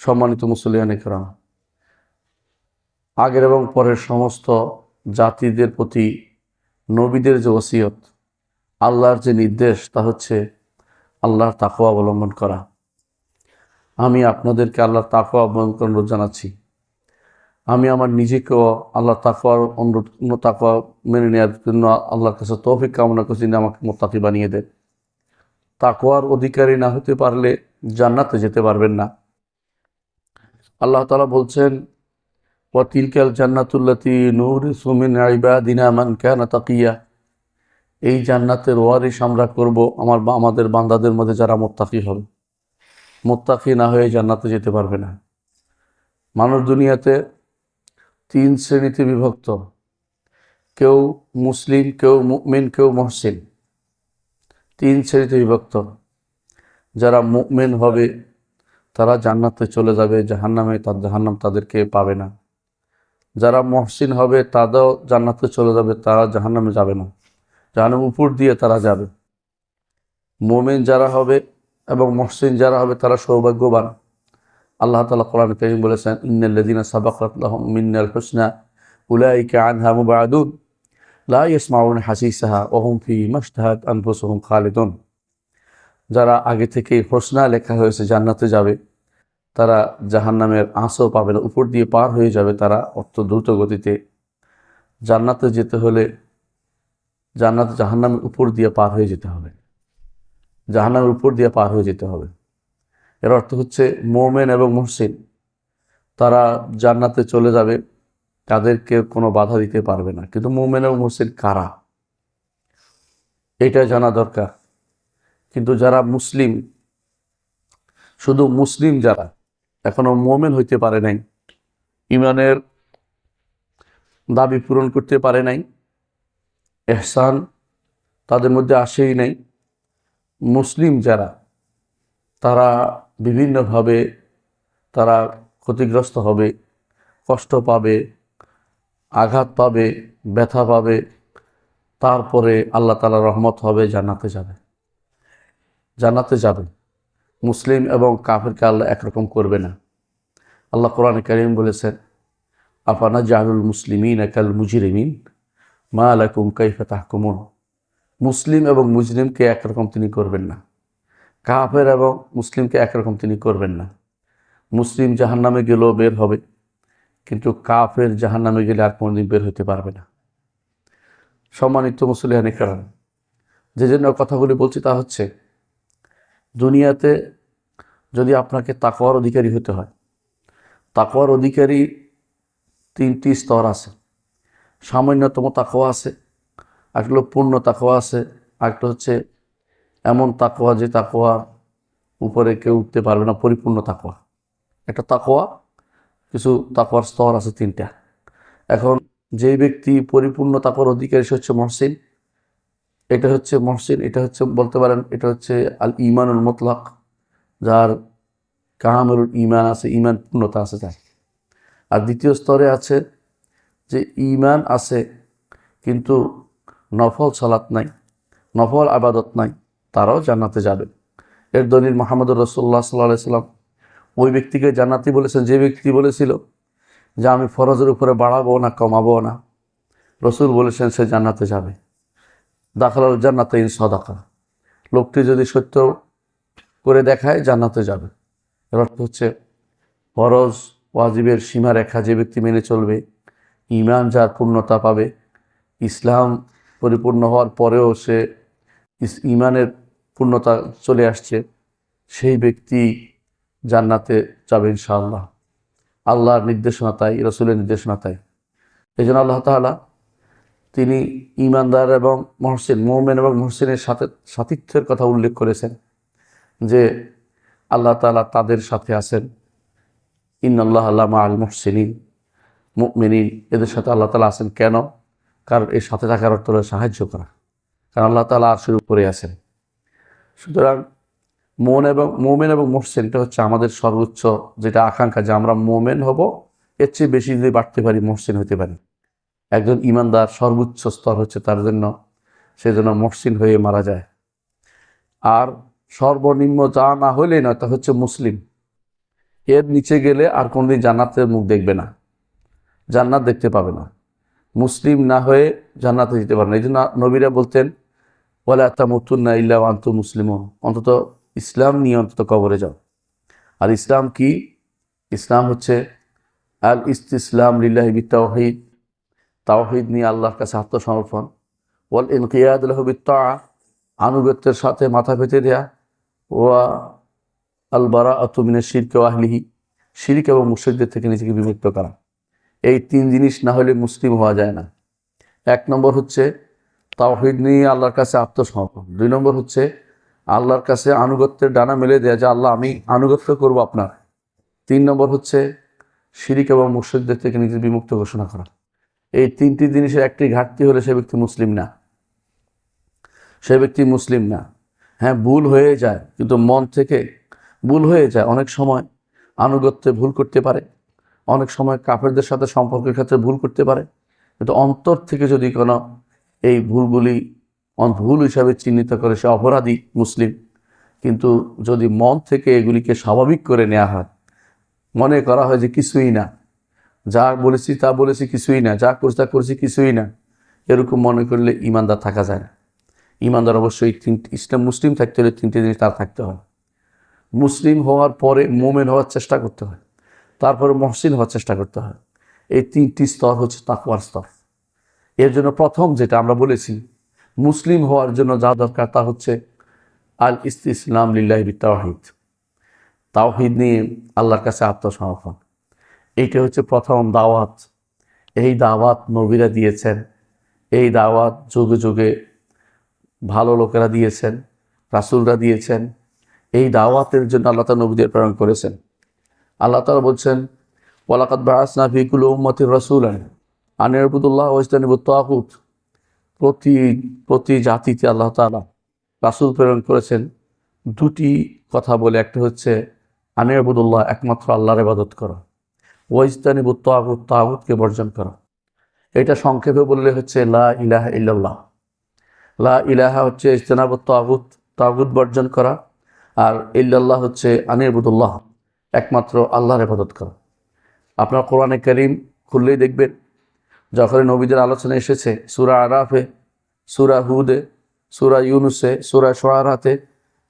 সম্মানিত মুসলিয়ান ইকরাম আগের এবং পরের সমস্ত জাতিদের প্রতি নবীদের যে ওসিয়ত, আল্লাহর যে নির্দেশ, তা হচ্ছে আল্লাহর তাকওয়া অবলম্বন করা। আমি আপনাদেরকে আল্লাহর তাকওয়া অবলম্বন অনুরোধ জানাচ্ছি। আমি আমার নিজেকেও আল্লাহ তাকওয়ার অনুরোধ তাকওয়া মেনে নেওয়ার জন্য আল্লাহর কাছে তৌফিক কামনা করছি আমাকে মোত্তাকি বানিয়ে দেন। তাকওয়ার অধিকারী না হতে পারলে জান্নাতে যেতে পারবেন না। আল্লাহ তালা বলছেন ও তিলকাল জান্নাতুল্লাতি নূর সুমিন আইবাদিনা মান কানা তাকিয়া। এই জান্নাতের ওয়ারিশ আমরা করব আমার আমাদের বান্দাদের মধ্যে যারা মোত্তাকি হবে মোত্তাকি না হয়ে জান্নাতে যেতে পারবে না। মানুষ দুনিয়াতে তিন শ্রেণীতে বিভক্ত। কেউ মুসলিম, কেউ মুমিন, কেউ মহসিন। তিন শ্রেণীতে বিভক্ত। যারা মুমিন হবে তারা জান্নাতে চলে যাবে, জাহান্নামে তার জাহান্নাম তাদেরকে পাবে না। যারা মহসিন হবে, তারাও জান্নাতে চলে যাবে, তারা জাহান্নামে যাবে না। জাহান্নাম উপর দিয়ে তারা যাবে। মোমেন যারা হবে এবং মহসিন যারা হবে, তারা সৌভাগ্যবান। আল্লাহ তালা কোরআন করিম বলেছেন ইন্নাল্লাযীনা সাবাকাত লাহুম মিন্নাল হুসনা, উলাইকা আনহা মুবাদুন লা ইয়াসমাউনা হাসিসাহা, ওয়া হুম ফি মাশতাহাত আনফুসুহুম খালিদুন। যারা আগে থেকেই হোসনা লেখা হয়েছে জান্নাতে যাবে, তারা জাহান্নামের আঁশও পাবে না, উপর দিয়ে পার হয়ে যাবে তারা অত দ্রুত গতিতে। জান্নাতে যেতে হলে জান্নাত জাহান্নামের উপর দিয়ে পার হয়ে যেতে হবে। জাহান্নামের উপর দিয়ে পার হয়ে যেতে হবে। এর অর্থ হচ্ছে মোমেন এবং মহসিন, তারা জান্নাতে চলে যাবে, তাদেরকে কোনো বাধা দিতে পারবে না। কিন্তু মোমেন এবং মহসিন কারা? এটা জানা দরকার। কিন্তু যারা মুসলিম, শুধু মুসলিম যারা, এখনও মোমেন হইতে পারে নাই, ইমানের দাবি পূরণ করতে পারে নাই, এহসান তাদের মধ্যে আসেই নাই। মুসলিম যারা, তারা বিভিন্নভাবে তারা ক্ষতিগ্রস্ত হবে, কষ্ট পাবে, আঘাত পাবে, ব্যথা পাবে, তারপরে আল্লাহ তালা রহমত হবে জানাতে যাবে। জান্নাতে যাবে। মুসলিম এবং কাফেরকে আল্লাহ একরকম করবে না। আল্লাহ কোরআন করিম বলেছেন আফানা জাহুল মুসলিমিন একাল মুজিরিমিন? মা আলাকুম কাইফা তাহকুমুন? মুসলিম এবং মুজরিমকে একরকম তিনি করবেন না। কাফের এবং মুসলিমকে একরকম তিনি করবেন না। মুসলিম জাহান নামে গেলেও বের হবে, কিন্তু কাফের জাহান নামে গেলে আর কোনোদিন বের হতে পারবে না। সম্মানিত মুসলিহানি কারণ যে জন্য কথাগুলি বলছি তা হচ্ছে দুনিয়াতে যদি আপনাকে তাকওয়ার অধিকারী হতে হয়, তাকওয়ার অধিকারী তিনটি স্তর আছে। সামান্যতম তাকওয়া আছে, একটা পূর্ণ তাকওয়া আছে, আরেকটা হচ্ছে এমন তাকওয়া যে তাকওয়া উপরে কেউ উঠতে পারবে না, পরিপূর্ণ তাকওয়া। একটা তাকওয়া, কিছু তাকওয়ার স্তর আছে তিনটা। এখন যেই ব্যক্তি পরিপূর্ণ তাকওয়ার অধিকারী সে হচ্ছে মহসিন। এটা হচ্ছে মহসিন, এটা হচ্ছে বলতে পারেন এটা হচ্ছে আল ইমানুল মতলাক, যার কাহামুল ইমান আছে ইমান পূর্ণতা আছে তাই আর দ্বিতীয় স্তরে আছে যে ইমান আছে, কিন্তু নফল সালাত নাই, নফল আবাদত নাই, তারাও জান্নাতে যাবে। এর দলিল মোহাম্মদ রসোল্লা সাল্লাহ সাল্লাম ওই ব্যক্তিকে জান্নাতি বলেছেন, যে ব্যক্তি বলেছিল যে আমি ফরজের উপরে বাড়াবো না, কমাবো না, রসুল বলেছেন সে জান্নাতে যাবে। দাখাল জান্নাতে ইন সদাকা। লোকটি যদি সত্য করে দেখায়, জান্নাতে যাবে। এর অর্থ হচ্ছে, ফরজ, ওয়াজিবের সীমারেখা যে ব্যক্তি মেনে চলবে ইমান যার পূর্ণতা পাবে, ইসলাম পরিপূর্ণ হওয়ার পরেও সে ইমানের পূর্ণতা চলে আসছে, সেই ব্যক্তি জান্নাতে যাবে ইনশাআল্লাহ। আল্লাহর নির্দেশনা তাই, রসুলের নির্দেশনা তাই। এই জন্য আল্লাহ তাআলা তিনি ইমানদার এবং মহসিন, মোমেন এবং মহসিনের সাথে সাথিত্বের কথা উল্লেখ করেছেন যে আল্লাহ তালা তাদের সাথে আছেন। ইন আল্লাহ আল্লাহ আল মহসিনিন, মুমিনিন, এদের সাথে আল্লাহ তালা আছেন কেন? কারণ এর সাথে থাকার অর্থ হলো সাহায্য করা। কারণ আল্লাহ তালা আরশের উপরে আছেন। সুতরাং মন এবং, মোমেন এবং মহসিনটা হচ্ছে আমাদের সর্বোচ্চ যেটা আকাঙ্ক্ষা যে আমরা মোমেন হব, এর চেয়ে বেশি যদি বাড়তে পারি, মহসিন হতে পারি। একজন ইমানদার সর্বোচ্চ স্তর হচ্ছে তার জন্য, সে যেন মহসিন হয়ে মারা যায়। আর সর্বনিম্ন যা না হইলেই নয়, তা হচ্ছে মুসলিম। এর নিচে গেলে আর কোনোদিন জান্নাতের মুখ দেখবে না, জান্নাত দেখতে পাবে না। মুসলিম না হয়ে জান্নাতে যেতে পারে না। এই জন্য নবীরা বলতেন বলে আত্মা মতুন না ইল্লা আন্ত মুসলিম অন্তত ইসলাম নিয়ে অন্তত কবরে যাও। আর ইসলাম কি? ইসলাম হচ্ছে আল ইস্তিসলাম লিল্লাহি তাওহিদ তাওহিদ নিয়ে আল্লাহর কাছে আত্মসমর্পণ। ওয়াল ইনকিয়াদ লহবিত্তা আনুগত্যের সাথে মাথা পেতে দেয়া। ওয়া আল বারা আতুমিনের শিরকে আহলিহি, শিরিক এবং মুর্শিদদের থেকে নিজেকে বিমুক্ত করা। এই তিন জিনিস না হলে মুসলিম হওয়া যায় না। এক নম্বর হচ্ছে তাওহিদ নিয়ে আল্লাহর কাছে আত্মসমর্পণ। দুই নম্বর হচ্ছে আল্লাহর কাছে আনুগত্যের ডানা মেলে দেয়া, যে আল্লাহ আমি আনুগত্য করব আপনার। তিন নম্বর হচ্ছে শিরিক এবং মুর্শিদদের থেকে নিজের বিমুক্ত ঘোষণা করা। এই তিনটি জিনিসের একটি ঘাটতি হলে সে ব্যক্তি মুসলিম না। সে ব্যক্তি মুসলিম না। হ্যাঁ ভুল হয়ে যায়, কিন্তু মন থেকে ভুল হয়ে যায়। অনেক সময় আনুগত্যে ভুল করতে পারে। অনেক সময় কাফেরদের সাথে সম্পর্কের ক্ষেত্রে ভুল করতে পারে। কিন্তু অন্তর থেকে যদি কোনো এই ভুলগুলি ভুল হিসাবে চিহ্নিত করে সে অপরাধী মুসলিম, কিন্তু যদি মন থেকে এগুলিকে স্বাভাবিক করে নেওয়া হয়, মনে করা হয় যে কিছুই না যা বলেছি তা বলেছি কিছুই না, যা করছি তা করছি কিছুই না। এরকম মনে করলে ইমানদার থাকা যায় না। ইমানদার অবশ্যই তিনটি, ইসলাম মুসলিম থাকতে হলে তিনটি জিনিস তার থাকতে হয় মুসলিম হওয়ার পরে মোমেন হওয়ার চেষ্টা করতে হয়। তারপরে মহসিন হওয়ার চেষ্টা করতে হয়। এই তিনটি স্তর হচ্ছে তাকওয়ার স্তর। এর জন্য প্রথম যেটা আমরা বলেছি, মুসলিম হওয়ার জন্য যা দরকার তা হচ্ছে আল ইসলাম লিল্লাহ তাওহিদ তাওহিদ নিয়ে আল্লাহর কাছে আত্মসমর্পণ। এইটা হচ্ছে প্রথম দাওয়াত। এই দাওয়াত নবীরা দিয়েছেন। এই দাওয়াত যুগে যুগে ভালো লোকেরা দিয়েছেন, রাসূলরা দিয়েছেন। এই দাওয়াতের জন্য আল্লাহ তালা নবীদের প্রেরণ করেছেন। আল্লাহ তালা বলছেন ওয়ালাকাত বারাসনা ফিকুল উম্মতির রসুল আনিরবুদুল্লাহ ওইস্তানিবু তাকুত প্রতি প্রতি জাতিতে আল্লাহ তালা রাসূল প্রেরণ করেছেন। দুটি কথা বলে, একটা হচ্ছে আনিরবুদুল্লাহ একমাত্র আল্লাহর ইবাদত করো। ওইস্তানিবু তাগুত, তাগুতকে বর্জন করো। এটা সংক্ষেপে বললে হচ্ছে লা ইলাহা ইল্লাল্লাহ। লা ইলাহা হচ্ছে ইস্তেনাবু তাগুত তাগুত বর্জন করা। আর ইল্লাল্লাহ হচ্ছে আনিরবুদুল্লাহ একমাত্র আল্লাহর ইবাদত করা। আপনার কোরআনে করিম খুললেই দেখবেন যখন নবীদের আলোচনা এসেছে, সুরা আরাফে, সুরা হুদে, সুরা ইউনুসে, সুরা সোয়ারাতে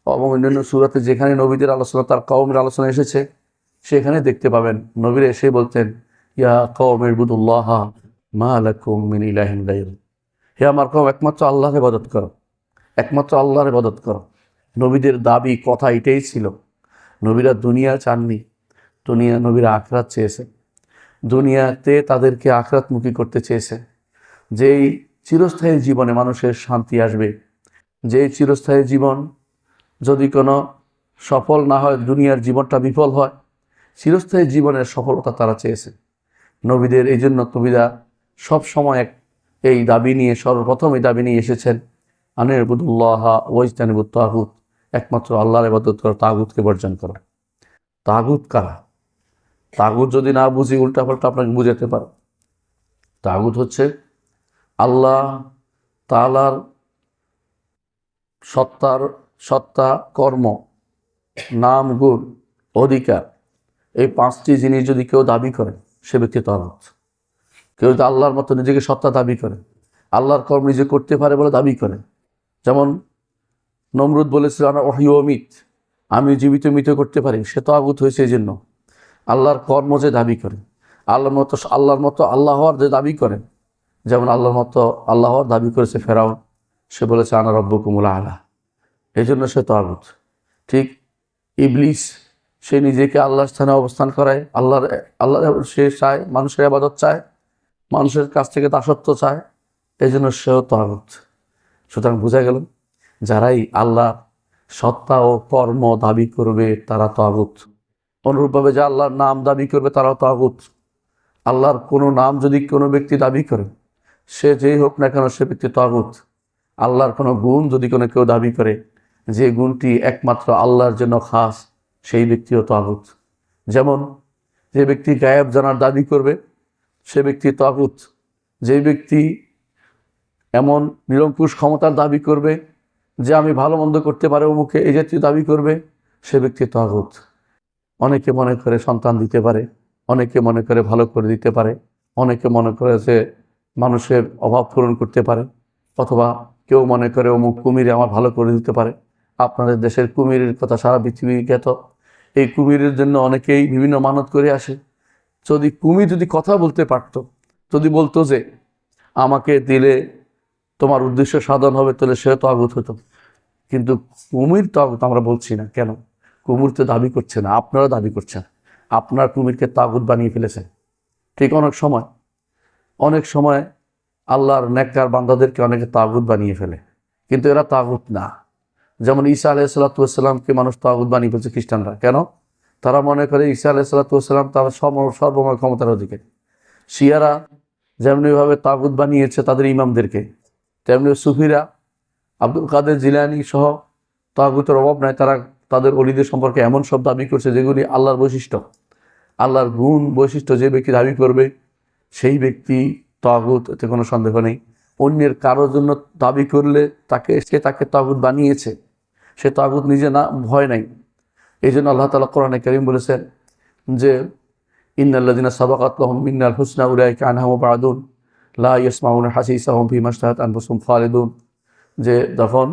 এবং অন্যান্য সুরাতে যেখানে নবীদের আলোচনা, তার কওমের আলোচনা এসেছে সেখানে দেখতে পাবেন। নবীর এসে বলতেন ইয়া কওমের বুদুল্লাহ মা লাকুম ইলাহিন গায়রু। হে আমার কম একমাত্র আল্লাহর ইবাদত করো। একমাত্র আল্লাহর ইবাদত করো। নবীদের দাবি, কথা এটাই ছিল। নবীরা দুনিয়া চাননি। দুনিয়া নবীরা আখরাত চেয়েছে। দুনিয়াতে তাদেরকে আখরাতমুখী করতে চেয়েছে। যেই চিরস্থায়ী জীবনে মানুষের শান্তি আসবে, যেই চিরস্থায়ী জীবন যদি কোনো সফল না হয়, দুনিয়ার জীবনটা বিফল হয় চিরস্থায়ী জীবনের সফলতা তারা চেয়েছে। নবীদের এই জন্য নবীরা সব সময় এক এই দাবি নিয়ে সর্বপ্রথম এই দাবি নিয়ে এসেছেন আনের বুদুল্লাহ ওয়াইস্তানিবুত তাগুত একমাত্র আল্লাহর ইবাদত করো, তাগুতকে বর্জন করো। তাগুত কারা? তাগুত যদি না বুঝি উল্টাপাল্টা আপনাকে বুঝাতে পারো। তাগুত হচ্ছে আল্লাহ তালার সত্তার সত্তা, কর্ম, নাম, গুণ, অধিকার এই পাঁচটি জিনিস যদি কেউ দাবি করে, সে ব্যক্তি তাগুত কেউ যদি আল্লাহর মতো নিজেকে সত্তা দাবি করে, আল্লাহর কর্ম নিজে করতে পারে বলে দাবি করে। যেমন নমরুদ বলেছিল আমার অহিও অমিত আমি জীবিত মৃত করতে পারি, সে তো আগুত হয়েছে এই জন্য। আল্লাহর কর্ম যে দাবি করে, আল্লাহর মতো আল্লাহর মতো আল্লাহর যে দাবি করে, যেমন আল্লাহর মতো আল্লাহর দাবি করেছে ফেরাউন, সে বলেছে, আনা রব্বকুমুল আলা এই জন্য সে তো আগুত ঠিক ইবলিস সে নিজেকে আল্লাহর স্থানে অবস্থান করায়, আল্লাহর, আল্লাহ সে চায়, মানুষের আবাদত চায়, মানুষের কাছ থেকে দাসত্ব চায় এই জন্য সেও তো আগুত সুতরাং বোঝা গেল, যারাই আল্লাহ সত্তা ও কর্ম দাবি করবে, তারা তো আগুত অনুরূপভাবে যে আল্লাহর নাম দাবি করবে, তারাও তো আগুত আল্লাহর কোনো নাম যদি কোনো ব্যক্তি দাবি করে, সে যেই হোক না কেন সে ব্যক্তি তো আগুত আল্লাহর কোনো গুণ যদি কোনো কেউ দাবি করে, যে গুণটি একমাত্র আল্লাহর জন্য খাস সেই ব্যক্তিও তো আগুত। যেমন, যে ব্যক্তি গায়েব জানার দাবি করবে, সে ব্যক্তি তো আগুত। যে ব্যক্তি এমন নিরঙ্কুশ ক্ষমতার দাবি করবে, যে আমি ভালো মন্দ করতে পারে মুখে এই জাতীয় দাবি করবে, সে ব্যক্তি তাগুত অনেকে মনে করে সন্তান দিতে পারে, অনেকে মনে করে ভালো করে দিতে পারে, অনেকে মনে করে যে মানুষের অভাব পূরণ করতে পারে, অথবা কেউ মনে করে অমুক কুমিরে আমার ভালো করে দিতে পারে। আপনাদের দেশের কুমিরের কথা সারা পৃথিবী জ্ঞাত। এই কুমিরের জন্য অনেকেই বিভিন্ন মানত করে আসে। যদি কুমির যদি কথা বলতে পারতো, যদি বলতো যে, আমাকে দিলে তোমার উদ্দেশ্য সাধন হবে, তাহলে সে তো আগুত হতো। কিন্তু কুমির তো আগুত আমরা বলছি না। কেন? কুমির তো দাবি করছে না, আপনারা দাবি করছেন। আপনার কুমিরকে তাগুত বানিয়ে ফেলেছেন ঠিক অনেক সময় অনেক সময় আল্লাহর নেককার বান্দাদেরকে অনেকে তাগুত বানিয়ে ফেলে। কিন্তু এরা তাগুত না। যেমন ঈসা আলাহ সাল্লাতামকে মানুষ তাগুত বানিয়ে ফেলছে খ্রিস্টানরা। কেন? তারা মনে করে ঈসা আলাহ সাল্লাতাম তারা সম- সর্বময় ক্ষমতার অধিকারী। শিয়ারা যেমনিভাবে তাগুত বানিয়েছে তাদের ইমামদেরকে, তেমনি সুফিরা, আব্দুল কাদের জিলানি সহ তাগুতের অভাব নাই, তারা তাদের অলিদের সম্পর্কে এমন সব দাবি করছে যেগুলি আল্লাহর বৈশিষ্ট্য। আল্লাহর গুণ, বৈশিষ্ট্য যে ব্যক্তি দাবি করবে, সেই ব্যক্তি তাগুত, এতে কোনো সন্দেহ নেই। অন্যের কারোর জন্য দাবি করলে তাকে, সে তাকে তাগুত বানিয়েছে। সে তাগুত নিজে না, ভয় নাই। এই জন্য আল্লাহ তালা কোরআনে করিম বলেছেন যে ইন্নাল্লাদিনা সাবাকাত মিন্নাল হুসনা উলাইকা আনহাম বাদুন, লা ইয়াসমাউন হাসিসাহুম ফি মাশতাহাত আনফুসুম খালিদুন। যে যখন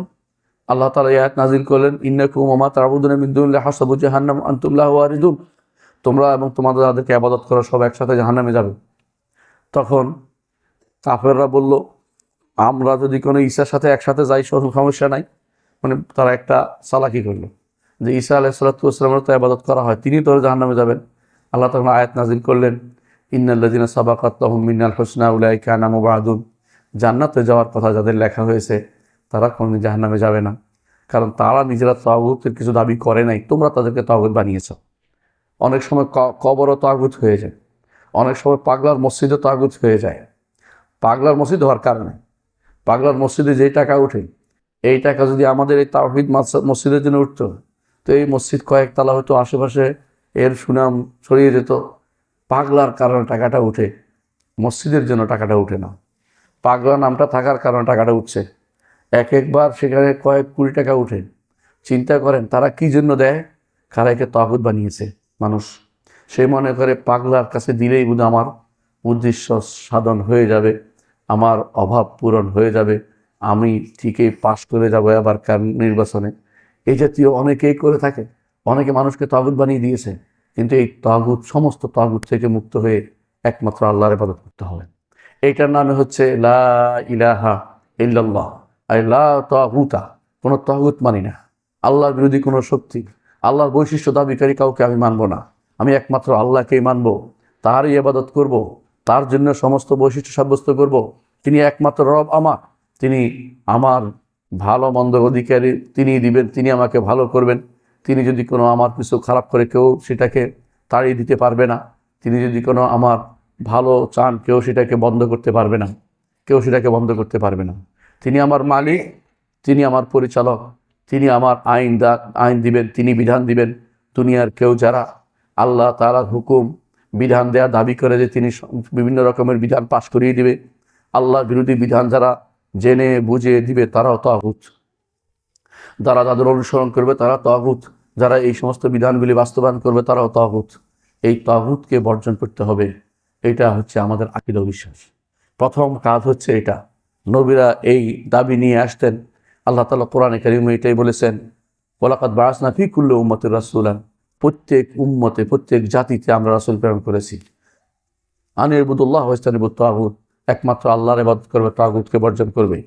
আল্লাহ তালা ইয়াত নাজিল করলেন, ইন্নাকুম ওমা তারাবুদ্দিন মিন্দুল্লাহ হাসাবু জাহান্নাম আন্তুল্লাহ ওয়ারিদুন। তোমরা এবং তোমাদের, তাদেরকে আবাদত করো সব একসাথে জাহান্নামে যাবে। তখন কাফেররা বলল, আমরা যদি কোনো ঈশার সাথে একসাথে যাই সমস্যা নাই। মানে তারা একটা চালাকি করল। যে ঈসা আলাহ সাল্লাতামের তো আবাদত করা হয়, তিনি তো জাহান্নামে যাবেন। আল্লাহ তখন আয়াত নাজিল করলেন ইন্নাল্লাদিনা সাবাকাত লহম মিন্নাল হোসনা উলাই কানাম বাহাদুন জান্নাতে যাওয়ার কথা যাদের লেখা হয়েছে, তারা কোনোদিন জাহান্নামে যাবে না। কারণ তারা নিজেরা তাগুতের কিছু দাবি করে নাই, তোমরা তাদেরকে তাগুত বানিয়েছ। অনেক সময় কবরও তাগুত হয়ে যায়। অনেক সময় পাগলার মসজিদও তাগুত হয়ে যায়। পাগলার মসজিদ হওয়ার কারণে। পাগলার মসজিদে যেই টাকা উঠে এই টাকা যদি আমাদের এই তাহিদ মসজিদের জন্য উঠতো, তো এই মসজিদ কয়েক তালা হয়তো আশেপাশে এর সুনাম ছড়িয়ে যেত। পাগলার কারণে টাকাটা উঠে, মসজিদের জন্য টাকাটা উঠে না। পাগলা নামটা থাকার কারণে টাকাটা উঠছে। এক একবার সেখানে কয়েক কোটি টাকা উঠে। চিন্তা করেন, তারা কি জন্য দেয়? খারাইকে তাগুত বানিয়েছে মানুষ। সে মনে করে, পাগলার কাছে দিলেই বুধ আমার উদ্দেশ্য সাধন হয়ে যাবে, আমার অভাব পূরণ হয়ে যাবে। আমি ঠিকই পাশ করে যাব আবার কার নির্বাচনে। এই জাতীয় অনেকেই করে থাকে, অনেকে মানুষকে তাগুত বানিয়ে দিয়েছে, কিন্তু এই তাগুত, সমস্ত তাগুত থেকে মুক্ত হয়ে একমাত্র আল্লাহর ইবাদত করতে হবে। এইটার নামে হচ্ছে লা ইলাহা ইল্লাল্লাহ আর লা তাগুতা, কোনো তাগুত মানি না। আল্লাহর বিরোধী কোনো শক্তি, আল্লাহর বৈশিষ্ট্য দাবিকারী কাউকে আমি মানব না। আমি একমাত্র আল্লাহকেই মানব, তারই ইবাদত করব, তার জন্য সমস্ত বৈশিষ্ট্য সাব্যস্ত করব। তিনি একমাত্র রব আমার তিনি আমার ভালো, মন্দ অধিকারী, তিনি দিবেন, তিনি আমাকে ভালো করবেন। তিনি যদি কোনো আমার কিছু খারাপ করে কেউ সেটাকে তাড়িয়ে দিতে পারবে না, তিনি যদি কোনো আমার ভালো চান কেউ সেটাকে বন্ধ করতে পারবে না, কেউ সেটাকে বন্ধ করতে পারবে না। তিনি আমার মালিক, তিনি আমার পরিচালক, তিনি আমার আইন দা, আইন দিবেন, তিনি বিধান দিবেন। দুনিয়ার কেউ যারা আল্লাহ তালার হুকুম, বিধান দেয়া দাবি করে যে তিনি বিভিন্ন রকমের বিধান পাশ করিয়ে দিবে, আল্লাহ বিরোধী বিধান যারা জেনে, বুঝে, দিবে, তারাও তাগুত। যারা তাদের অনুসরণ করবে, তারা তাগুত। যারা এই সমস্ত বিধানগুলি বাস্তবায়ন করবে, তারাও তাগুত। এই তাগুতকে বর্জন করতে হবে। এটা হচ্ছে আমাদের আকিদ বিশ্বাস। প্রথম কাজ হচ্ছে এটা। নবীরা এই দাবি নিয়ে আসতেন। আল্লাহ তালা কোরআনে কারিমে এটাই বলেছেন ওলাকাত বারাসনা ফি কুল্লু উম্মতের রাসুলান। প্রত্যেক উম্মতে, প্রত্যেক জাতিতে আমরা রাসুল প্রেরণ করেছি। আনির বুদুল্লাহ ইস্তানিবুত তাগুত। একমাত্র আল্লাহর এবাদত করবে তাগুতকে বর্জন করবে